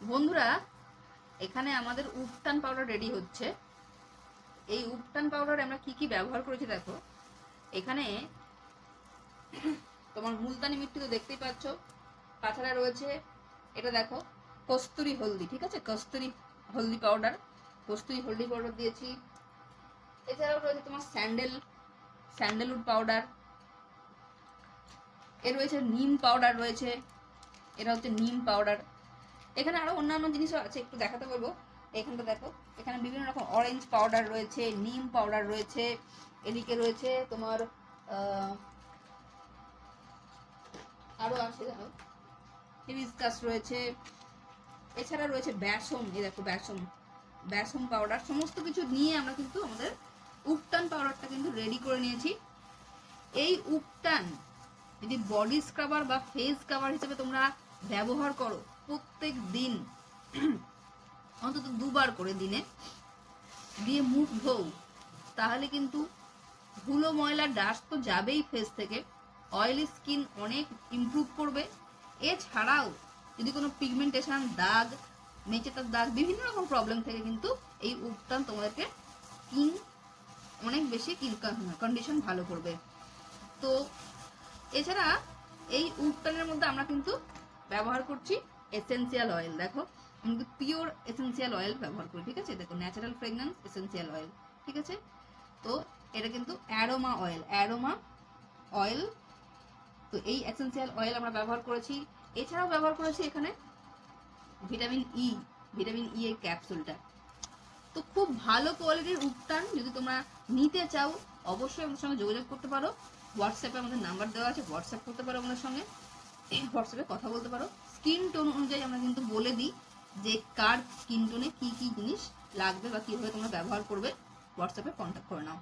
বন্ধুরা, এখানে আমাদের উপটান পাউডার রেডি হচ্ছে। এই উপটান পাউডার আমরা কি কি ব্যবহার করেছি দেখো। এখানে তোমার মুলতানি মিট্টি তো দেখতেই পাচ্ছ। তাছাড়া রয়েছে, এটা দেখো, কস্তুরি হলদি, ঠিক আছে? কস্তুরি হলদি পাউডার কস্তুরি হলদি পাউডার দিয়েছি। এছাড়াও রয়েছে তোমার স্যান্ডেল স্যান্ডেলউড পাউডার এর রয়েছে নিম পাউডার রয়েছে। এটা হচ্ছে নিম পাউডার এখানে আরও অন্যান্য জিনিসও আছে একটু দেখাতে বলব। এখানটা দেখো এখানে বিভিন্ন রকম অরেঞ্জ পাউডার রয়েছে নিম পাউডার রয়েছে এদিকে রয়েছে তোমার আহ, আরও আছে দেখো হিবিস্কাস রয়েছে এছাড়া রয়েছে ব্যাসম এই দেখো ব্যাসম ব্যাসম পাউডার সমস্ত কিছু নিয়ে আমরা কিন্তু আমাদের উপটান পাউডারটা কিন্তু রেডি করে নিয়েছি। এই উপটান যদি বডি স্ক্রাবার বা ফেস স্ক্রাবার হিসেবে তোমরা ব্যবহার করো প্রত্যেক দিন অন্তত দুবার করে দিনে দিয়ে মুখ ধোও। তাহলে কিন্তু ধুলো ময়লা ডাস্ট তো যাবেই ফেস থেকে। অয়েলি স্কিন অনেক ইমপ্রুভ করবে। এছাড়াও যদি কোনো পিগমেন্টেশন দাগ, মেচেতার দাগ, বিভিন্ন রকম প্রবলেম থেকে কিন্তু এই উপটান তোমাদেরকে স্কিন অনেক বেশি কন্ডিশন ভালো করবে। তো এছাড়া এই উপটানের মধ্যে আমরা কিন্তু ব্যবহার করছি এসেন্সিয়াল অয়েল দেখো। আমি কিন্তু পিওর এসেন্সিয়াল অয়েল ব্যবহার করি, ঠিক আছে? দেখো ন্যাচারাল ফ্রেগন্যান্স এসেন্সিয়াল অয়েল ঠিক আছে? তো এটা কিন্তু অ্যারোমা অয়েল অ্যারোমা অয়েল তো এই এসেন্সিয়াল অয়েল আমরা ব্যবহার করেছি। এছাড়াও ব্যবহার করেছি এখানে ভিটামিন ই ভিটামিন ই এর ক্যাপসুলটা তো খুব ভালো কোয়ালিটির উপটান যদি তোমরা নিতে চাও, অবশ্যই আমাদের সঙ্গে যোগাযোগ করতে পারো। হোয়াটসঅ্যাপে আমাদের নাম্বার দেওয়া আছে হোয়াটসঅ্যাপ করতে পারো আমাদের সঙ্গে। হোয়াটসঅ্যাপে কথা বলতে পারো। স্কিন টোন অনুযায়ী আমরা কিন্তু বলে দিই যে কার স্কিন টোনে কী কী জিনিস লাগবে বা কীভাবে তোমরা ব্যবহার করবে। হোয়াটসঅ্যাপে কন্ট্যাক্ট করে নাও।